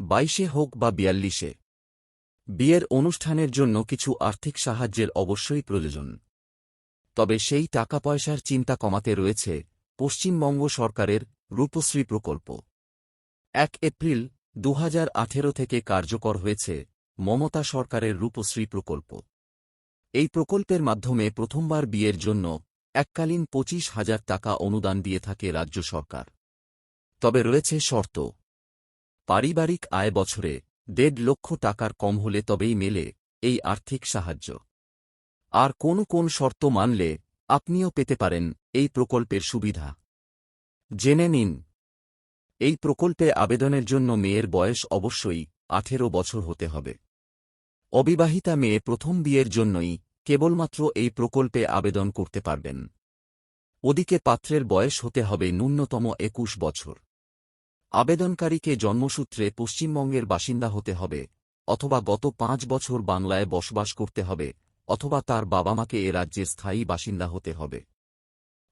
বাইশে হোক বা বিয়াল্লিশে। বিয়ের অনুষ্ঠানের জন্য কিছু আর্থিক সাহায্যের অবশ্যই প্রয়োজন। তবে সেই টাকা পয়সার চিন্তা কমাতে রয়েছে পশ্চিমবঙ্গ সরকারের রূপশ্রী প্রকল্প। এক এপ্রিল দু হাজার আঠেরো থেকে কার্যকর হয়েছে মমতা সরকারের রূপশ্রী প্রকল্প। এই প্রকল্পের মাধ্যমে প্রথমবার বিয়ের জন্য এককালীন পঁচিশ হাজার টাকা অনুদান দিয়ে থাকে রাজ্য সরকার। তবে রয়েছে শর্ত। পারিবারিক আয় বছরে দেড় লক্ষ টাকার কম হলে তবেই মেলে এই আর্থিক সাহায্য। আর কোন কোন শর্ত মানলে আপনিও পেতে পারেন এই প্রকল্পের সুবিধা। জেনে নিন, এই প্রকল্পে আবেদনের জন্য মেয়ের বয়স অবশ্যই আঠেরো বছর হতে হবে। অবিবাহিতা মেয়ে প্রথম বিয়ের জন্যই কেবলমাত্র এই প্রকল্পে আবেদন করতে পারবেন। ওদিকে পাত্রের বয়স হতে হবে ন্যূনতম একুশ বছর। আবেদনকারীকে জন্মসূত্রে পশ্চিমবঙ্গের বাসিন্দা হতে হবে, অথবা গত পাঁচ বছর বাংলায় বসবাস করতে হবে, অথবা তার বাবা মাকে এ রাজ্যের স্থায়ী বাসিন্দা হতে হবে।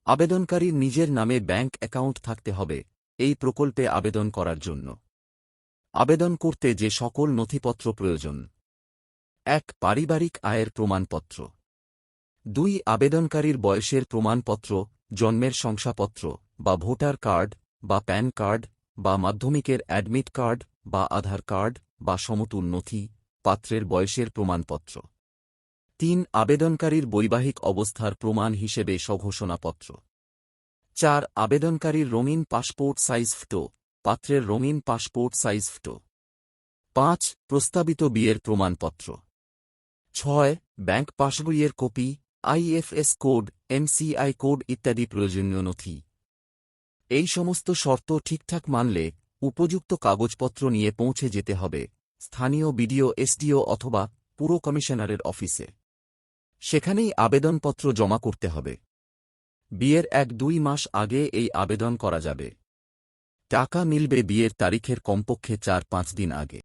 আবেদনকারীর নিজের নামে ব্যাংক অ্যাকাউন্ট থাকতে হবে, এই প্রকল্পে আবেদন করার জন্য। আবেদন করতে যে সকল নথিপত্র প্রয়োজন। এক, পারিবারিক আয়ের প্রমাণপত্র। দুই, আবেদনকারীর বয়সের প্রমাণপত্র, জন্মের শংসাপত্র, বা ভোটার কার্ড, বা প্যান কার্ড বা মাধ্যমিকের অ্যাডমিট কার্ড, বা আধার কার্ড, বা সমতুল নথি, পাত্রের বয়সের প্রমাণপত্র। তিন, আবেদনকারীর বৈবাহিক অবস্থার প্রমাণ হিসেবে স্বঘোষণাপত্র। চার, আবেদনকারীর রঙিন পাসপোর্ট সাইজ ফটো, পাত্রের রঙিন পাসপোর্ট সাইজ ফটো। পাঁচ, প্রস্তাবিত বিয়ের প্রমাণপত্র। ছয়, ব্যাংক পাসবইয়ের copy IFS code MCI code ইত্যাদি প্রয়োজনীয় নথি। এই সমস্ত শর্ত ঠিকঠাক মানলে উপযুক্ত কাগজপত্র নিয়ে পৌঁছে যেতে হবে, স্থানীয় বিডিও, এসডিও অথবা পুরো কমিশনারের অফিসে। সেখানেই আবেদনপত্র জমা করতে হবে। বিয়ের এক দুই মাস আগে এই আবেদন করা যাবে। টাকা মিলবে বিয়ের তারিখের কমপক্ষে চার পাঁচ দিন আগে।